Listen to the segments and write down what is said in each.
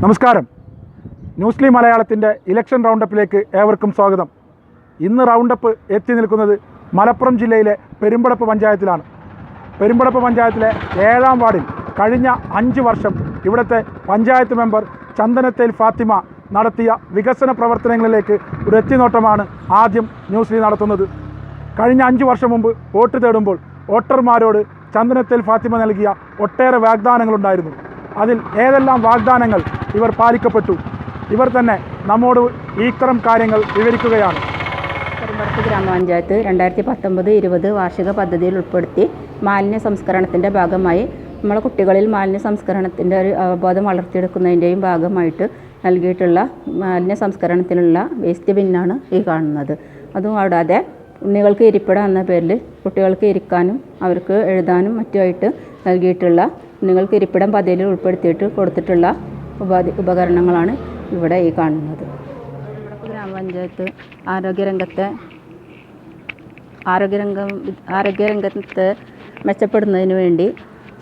നമസ്കാരം. ന്യൂസ്ലി മലയാളത്തിന്റെ ഇലക്ഷൻ റൗണ്ടപ്പിലേക്ക് ഏവർക്കും സ്വാഗതം. ഇന്ന് റൗണ്ടപ്പ് എത്തി നിൽക്കുന്നത് മലപ്പുറം ജില്ലയിലെ പെരുമ്പടപ്പ് പഞ്ചായത്തിലാണ്. പെരുമ്പടപ്പ് പഞ്ചായത്തിലെ ഏഴാം വാർഡിൽ കഴിഞ്ഞ അഞ്ച് വർഷം ഇവിടുത്തെ പഞ്ചായത്ത് മെമ്പർ ചന്ദനത്തേൽ ഫാത്തിമ നടത്തിയ വികസന പ്രവർത്തനങ്ങളിലേക്ക് ഒരു എത്തിനോട്ടമാണ് ആദ്യം ന്യൂസ്ലി നടത്തുന്നത്. കഴിഞ്ഞ അഞ്ച് വർഷം മുമ്പ് വോട്ട് തേടുമ്പോൾ വോട്ടർമാരോട് ചന്ദനത്തേൽ ഫാത്തിമ നൽകിയ ഒട്ടേറെ വാഗ്ദാനങ്ങളുണ്ടായിരുന്നു. അതിൽ ഏതെല്ലാം വാഗ്ദാനങ്ങൾ ഇവർ പാലിക്കപ്പെട്ടു? ഇവർ തന്നെ നമ്മോട് ഇത്തരം കാര്യങ്ങൾ വിവരിക്കുകയാണ്. പെരുമ്പടത്ത് ഗ്രാമപഞ്ചായത്ത് രണ്ടായിരത്തി പത്തൊമ്പത് ഇരുപത് വാർഷിക പദ്ധതിയിൽ ഉൾപ്പെടുത്തി മാലിന്യ സംസ്കരണത്തിന്റെ ഭാഗമായി നമ്മളെ കുട്ടികളിൽ മാലിന്യ സംസ്കരണത്തിന്റെ ഒരു അവബോധം വളർത്തിയെടുക്കുന്നതിന്റെയും ഭാഗമായിട്ട് നൽകിയിട്ടുള്ള മാലിന്യ സംസ്കരണത്തിനുള്ള വേസ്റ്റ് ബിന്നാണ് ഈ കാണുന്നത്. അതും കൂടാതെ ഉണ്ണികൾക്ക് ഇരിപ്പിടം എന്ന പേരിൽ കുട്ടികൾക്ക് ഇരിക്കാനും അവർക്ക് എഴുതാനും മറ്റുമായിട്ട് നൽകിയിട്ടുള്ള ഉണ്ണികൾക്ക് ഇരിപ്പിടം പദ്ധതിയിൽ ഉൾപ്പെടുത്തിയിട്ട് കൊടുത്തിട്ടുള്ള ഉപാധി ഉപകരണങ്ങളാണ് ഇവിടെ ഈ കാണുന്നത്. ഗ്രാമപഞ്ചായത്ത് ആരോഗ്യരംഗത്തെ ആരോഗ്യരംഗം ആരോഗ്യരംഗത്തെ മെച്ചപ്പെടുന്നതിന് വേണ്ടി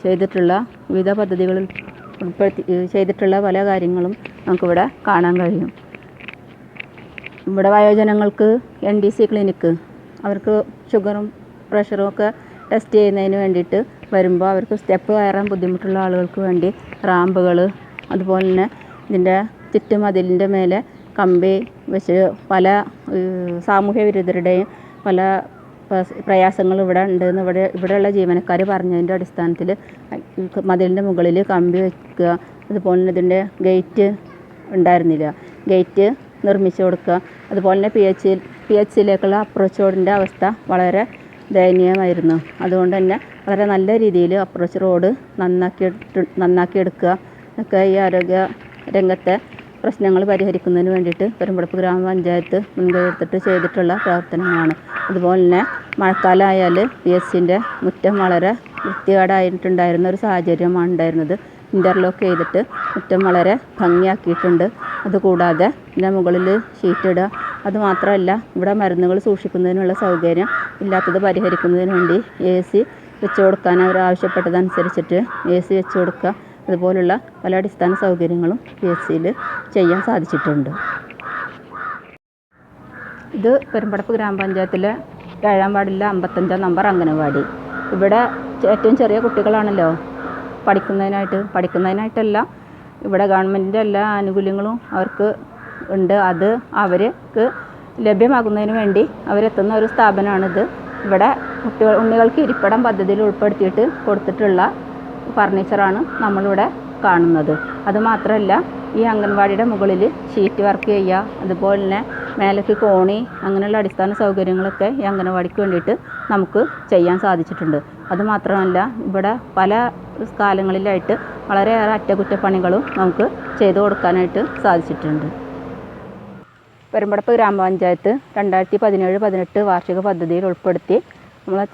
ചെയ്തിട്ടുള്ള വിവിധ പദ്ധതികളിൽ ഉൾപ്പെടുത്തി ചെയ്തിട്ടുള്ള പല കാര്യങ്ങളും നമുക്കിവിടെ കാണാൻ കഴിയും. ഇവിടെ വയോജനങ്ങൾക്ക് എൻ ഡി സി ക്ലിനിക്ക് അവർക്ക് ഷുഗറും പ്രഷറും ഒക്കെ ടെസ്റ്റ് ചെയ്യുന്നതിന് വേണ്ടിയിട്ട് വരുമ്പോൾ അവർക്ക് സ്റ്റെപ്പ് കയറാൻ ബുദ്ധിമുട്ടുള്ള ആളുകൾക്ക് വേണ്ടി റാമ്പുകൾ അതുപോലെ തന്നെ ഇതിന്റെ ചുറ്റുമതിലിന്റെ മേലെ കമ്പി വെച്ച് പല സാമൂഹ്യ വിരുദ്ധരുടെയും പല പ്രയാസങ്ങൾ ഇവിടെ ഉണ്ടെന്ന് ഇവിടെ ഇവിടെയുള്ള ജീവനക്കാർ പറഞ്ഞതിന്റെ അടിസ്ഥാനത്തിൽ മതിലിന്റെ മുകളിൽ കമ്പി വയ്ക്കുക അതുപോലെ തന്നെ ഇതിന്റെ ഗേറ്റ് ഉണ്ടായിരുന്നില്ല. ഗേറ്റ് നിർമ്മിച്ചു കൊടുക്കുക അതുപോലെ തന്നെ പി എച്ച് പി എച്ച് സിയിലേക്കുള്ള അപ്രോച്ച് റോഡിന്റെ അവസ്ഥ വളരെ ദയനീയമായിരുന്നു. അതുകൊണ്ട് തന്നെ വളരെ നല്ല രീതിയിൽ അപ്രോച്ച് റോഡ് നന്നാക്കി എടുക്കുക. ഒക്കെ ഈ ആരോഗ്യ രംഗത്തെ പ്രശ്നങ്ങൾ പരിഹരിക്കുന്നതിന് വേണ്ടിയിട്ട് പെരുമ്പടപ്പ് ഗ്രാമപഞ്ചായത്ത് മുൻകൈ എടുത്തിട്ട് ചെയ്തിട്ടുള്ള പ്രവർത്തനങ്ങളാണ്. അതുപോലെ തന്നെ മഴക്കാലമായാൽ പി എസ് സിന്റെ മുറ്റം വളരെ വൃത്തികേടായിട്ടുണ്ടായിരുന്ന ഒരു സാഹചര്യമാണ് ഉണ്ടായിരുന്നത്. ഇന്റർലോക്ക് ചെയ്തിട്ട് മുറ്റം വളരെ ഭംഗിയാക്കിയിട്ടുണ്ട്. അതുകൂടാതെ ഇതിന്റെ മുകളിൽ ഷീറ്റിടുക അതുമാത്രമല്ല ഇവിടെ മരുന്നുകൾ സൂക്ഷിക്കുന്നതിനുള്ള സൗകര്യം ഇല്ലാത്തത് പരിഹരിക്കുന്നതിന് വേണ്ടി എ സി വെച്ച് കൊടുക്കാൻ അവർ ആവശ്യപ്പെട്ടതനുസരിച്ചിട്ട് എ സി വെച്ച് കൊടുക്കുക. അതുപോലുള്ള പല അടിസ്ഥാന സൗകര്യങ്ങളും പി എസ് സിയിൽ ചെയ്യാൻ സാധിച്ചിട്ടുണ്ട്. ഇത് പെരുമ്പടപ്പ് ഗ്രാമപഞ്ചായത്തിലെ ഏഴാം വാർഡിലെ അമ്പത്തഞ്ചാം നമ്പർ അംഗനവാടി. ഇവിടെ ഏറ്റവും ചെറിയ കുട്ടികളാണല്ലോ. പഠിക്കുന്നതിനായിട്ട് പഠിക്കുന്നതിനായിട്ടല്ല ഇവിടെ ഗവൺമെന്റിന്റെ എല്ലാ ആനുകൂല്യങ്ങളും അവർക്ക് ഉണ്ട്. അത് അവർക്ക് ലഭ്യമാകുന്നതിന് വേണ്ടി അവരെത്തുന്ന ഒരു സ്ഥാപനമാണിത്. ഇവിടെ കുട്ടികൾ ഉണ്ണികൾക്ക് ഇരിപ്പിടം പദ്ധതിയിൽ ഉൾപ്പെടുത്തിയിട്ട് കൊടുത്തിട്ടുള്ള ഫർണിച്ചറാണ് നമ്മളിവിടെ കാണുന്നത്. അതുമാത്രമല്ല ഈ അംഗൻവാടിയുടെ മുകളിൽ ഷീറ്റ് വർക്ക് ചെയ്യുക അതുപോലെ തന്നെ മേലേക്ക് കോണി അങ്ങനെയുള്ള അടിസ്ഥാന സൗകര്യങ്ങളൊക്കെ ഈ അംഗനവാടിക്ക് വേണ്ടിയിട്ട് നമുക്ക് ചെയ്യാൻ സാധിച്ചിട്ടുണ്ട്. അതുമാത്രമല്ല ഇവിടെ പല കാലങ്ങളിലായിട്ട് വളരെയേറെ അറ്റകുറ്റപ്പണികളും നമുക്ക് ചെയ്തു കൊടുക്കാനായിട്ട് സാധിച്ചിട്ടുണ്ട്. പെരുമ്പടപ്പ് ഗ്രാമപഞ്ചായത്ത് രണ്ടായിരത്തി പതിനേഴ് പതിനെട്ട് വാർഷിക പദ്ധതിയിൽ ഉൾപ്പെടുത്തി നമ്മളെ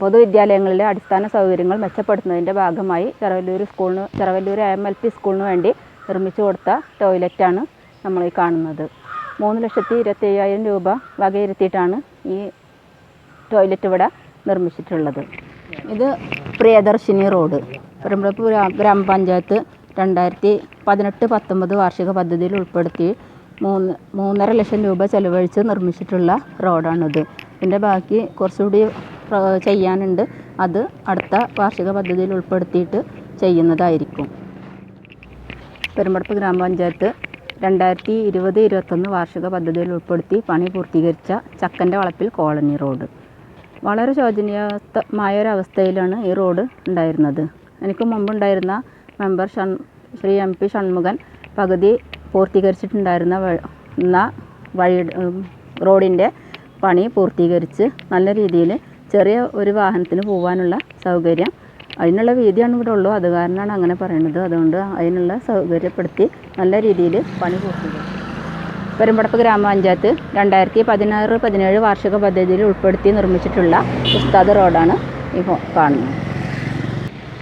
പൊതുവിദ്യാലയങ്ങളിലെ അടിസ്ഥാന സൗകര്യങ്ങൾ മെച്ചപ്പെടുത്തുന്നതിന്റെ ഭാഗമായി ചെറവല്ലൂർ സ്കൂളിന് ചെറവല്ലൂർ എം എൽ പി സ്കൂളിന് വേണ്ടി നിർമ്മിച്ചു കൊടുത്ത ടോയ്ലറ്റാണ് നമ്മൾ ഈ കാണുന്നത്. മൂന്ന് ലക്ഷത്തി ഇരുപത്തി അയ്യായിരം രൂപ വകയിരുത്തിയിട്ടാണ് ഈ ടോയ്ലറ്റ് ഇവിടെ നിർമ്മിച്ചിട്ടുള്ളത്. ഇത് പ്രിയദർശിനി റോഡ്. പെരുമ്പളപ്പ് ഗ്രാമപഞ്ചായത്ത് രണ്ടായിരത്തി പതിനെട്ട് പത്തൊമ്പത് വാർഷിക പദ്ധതിയിൽ ഉൾപ്പെടുത്തി മൂന്ന് മൂന്നര ലക്ഷം രൂപ ചിലവഴിച്ച് നിർമ്മിച്ചിട്ടുള്ള റോഡാണിത്. ഇതിന്റെ ബാക്കി കുറച്ചുകൂടി ചെയ്യാനുണ്ട്. അത് അടുത്ത വാർഷിക പദ്ധതിയിൽ ഉൾപ്പെടുത്തിയിട്ട് ചെയ്യുന്നതായിരിക്കും. പെരുമ്പടപ്പ് ഗ്രാമപഞ്ചായത്ത് രണ്ടായിരത്തി ഇരുപത് ഇരുപത്തൊന്ന് വാർഷിക പദ്ധതിയിൽ ഉൾപ്പെടുത്തി പണി പൂർത്തീകരിച്ച ചക്കന്റെ വളപ്പിൽ കോളനി റോഡ്. വളരെ ശോചനീയമായ ഒരവസ്ഥയിലാണ് ഈ റോഡ് ഉണ്ടായിരുന്നത്. എനിക്ക് മുമ്പുണ്ടായിരുന്ന മെമ്പർ ഷൺ ശ്രീ എം പി ഷൺമുഖൻ പകുതി പൂർത്തീകരിച്ചിട്ടുണ്ടായിരുന്ന വഴി റോഡിന്റെ പണി പൂർത്തീകരിച്ച് നല്ല രീതിയിൽ ചെറിയ ഒരു വാഹനത്തിന് പോകാനുള്ള സൗകര്യം അതിനുള്ള വീതിയാണ് ഇവിടെ ഉള്ളൂ. അത് കാരണമാണ് അങ്ങനെ പറയുന്നത് അതുകൊണ്ട് അതിനുള്ള സൗകര്യപ്പെടുത്തി നല്ല രീതിയിൽ പണി പൂർത്തീകരിച്ചു. പെരുമ്പടപ്പ് ഗ്രാമപഞ്ചായത്ത് രണ്ടായിരത്തി പതിനാറ് പതിനേഴ് വാർഷിക പദ്ധതിയിൽ ഉൾപ്പെടുത്തി നിർമ്മിച്ചിട്ടുള്ള ഉസ്താദ് റോഡാണ് ഇപ്പോൾ കാണുന്നത്.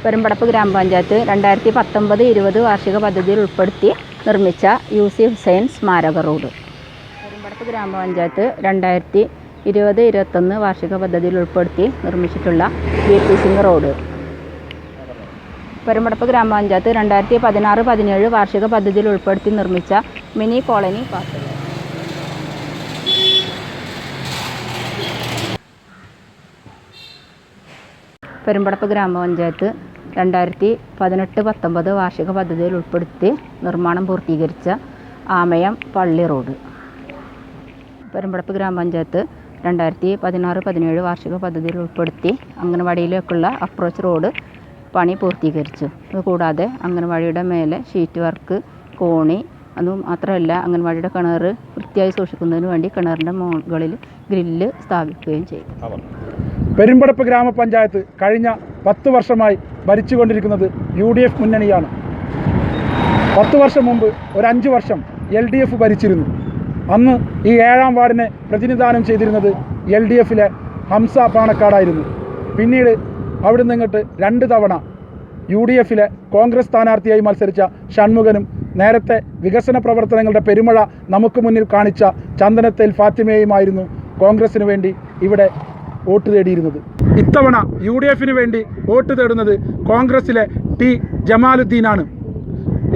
പെരുമ്പടപ്പ് ഗ്രാമപഞ്ചായത്ത് രണ്ടായിരത്തി പത്തൊമ്പത് ഇരുപത് വാർഷിക പദ്ധതിയിൽ ഉൾപ്പെടുത്തി നിർമ്മിച്ച യു സി ഹുസൈൻ സ്മാരക റോഡ്. പെരുമ്പടപ്പ് ഗ്രാമപഞ്ചായത്ത് രണ്ടായിരത്തി ഇരുപത് ഇരുപത്തൊന്ന് വാർഷിക പദ്ധതിയിൽ ഉൾപ്പെടുത്തി നിർമ്മിച്ചിട്ടുള്ള V P Singh road. Perumpadappu grama panchayat രണ്ടായിരത്തി പതിനാറ് പതിനേഴ് വാർഷിക പദ്ധതിയിൽ ഉൾപ്പെടുത്തി നിർമ്മിച്ച മിനി കോളനി പാർക്കുകൾ പെരുമ്പടപ്പ് ഗ്രാമപഞ്ചായത്ത് രണ്ടായിരത്തി പതിനെട്ട് പത്തൊമ്പത് വാർഷിക പദ്ധതിയിൽ ഉൾപ്പെടുത്തി നിർമ്മാണം പൂർത്തീകരിച്ച ആമയം പള്ളി റോഡ്. പെരുമ്പടപ്പ് ഗ്രാമപഞ്ചായത്ത് രണ്ടായിരത്തി പതിനാറ് പതിനേഴ് വാർഷിക പദ്ധതിയിൽ ഉൾപ്പെടുത്തി അംഗനവാടിയിലേക്കുള്ള അപ്രോച്ച് റോഡ് പണി പൂർത്തീകരിച്ചു. അതുകൂടാതെ അംഗനവാടിയുടെ മേലെ ഷീറ്റ് വർക്ക് കോണി അതും മാത്രമല്ല അംഗൻവാടിയുടെ കിണർ വൃത്തിയായി സൂക്ഷിക്കുന്നതിന് വേണ്ടി കിണറിന്റെ മുകളിൽ ഗ്രില്ല് സ്ഥാപിക്കുകയും ചെയ്തു. പെരുമ്പടപ്പ് ഗ്രാമപഞ്ചായത്ത് കഴിഞ്ഞ പത്ത് വർഷമായി ഭരിച്ചുകൊണ്ടിരിക്കുന്നത് യു ഡി എഫ് മുന്നണിയാണ്. പത്ത് വർഷം മുമ്പ് ഒരു അഞ്ച് വർഷം എൽ ഡി എഫ് ഭരിച്ചിരുന്നു. അന്ന് ഈ ഏഴാം വാർഡിനെ പ്രതിനിധാനം ചെയ്തിരുന്നത് എൽ ഡി എഫിലെ ഹംസ പാണക്കാടായിരുന്നു. പിന്നീട് അവിടെ നിന്നിട്ട് രണ്ട് തവണ യു ഡി എഫിലെ കോൺഗ്രസ് സ്ഥാനാർത്ഥിയായി മത്സരിച്ച ഷൺമുഖനും നേരത്തെ വികസന പ്രവർത്തനങ്ങളുടെ പെരുമഴ നമുക്ക് മുന്നിൽ കാണിച്ച ചന്ദനത്തേൽ ഫാത്തിമയുമായിരുന്നു കോൺഗ്രസിന് വേണ്ടി ഇവിടെ വോട്ട് തേടിയിരുന്നത്. ഇത്തവണ യു ഡി എഫിന് വേണ്ടി വോട്ട് തേടുന്നത് കോൺഗ്രസിലെ ടി ജമാലുദ്ദീനാണ്.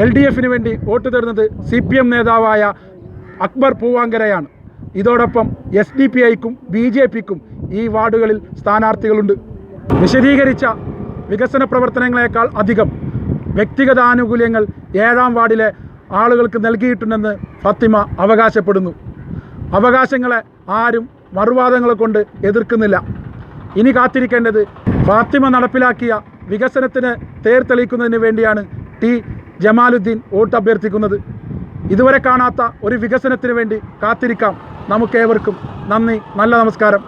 എൽ ഡി എഫിന് വേണ്ടി വോട്ട് തേടുന്നത് സി പി എം നേതാവായ അക്ബർ പൂവാങ്കരയാണ്. ഇതോടൊപ്പം എസ് ഡി പി ഐക്കും ബി ജെ പിക്കും ഈ വാർഡുകളിൽ സ്ഥാനാർത്ഥികളുണ്ട്. വിശദീകരിച്ച വികസന പ്രവർത്തനങ്ങളെക്കാൾ അധികം വ്യക്തിഗത ആനുകൂല്യങ്ങൾ ഏഴാം വാർഡിലെ ആളുകൾക്ക് നൽകിയിട്ടുണ്ടെന്ന് ഫത്തിമ അവകാശപ്പെടുന്നു. അവകാശങ്ങളെ ആരും മറുവാദങ്ങളെ കൊണ്ട് എതിർക്കുന്നില്ല. ഇനി കാത്തിരിക്കേണ്ടത് ഫാത്തിമ നടപ്പിലാക്കിയ വികസനത്തിന് തേർ തെളിയിക്കുന്നതിന് വേണ്ടിയാണ് ടി ജമാലുദ്ദീൻ വോട്ട് അഭ്യർത്ഥിക്കുന്നത്. ഇതുവരെ കാണാത്ത ഒരു വികസനത്തിന് വേണ്ടി കാത്തിരിക്കാം. നമുക്കേവർക്കും നന്ദി നല്ല നമസ്കാരം.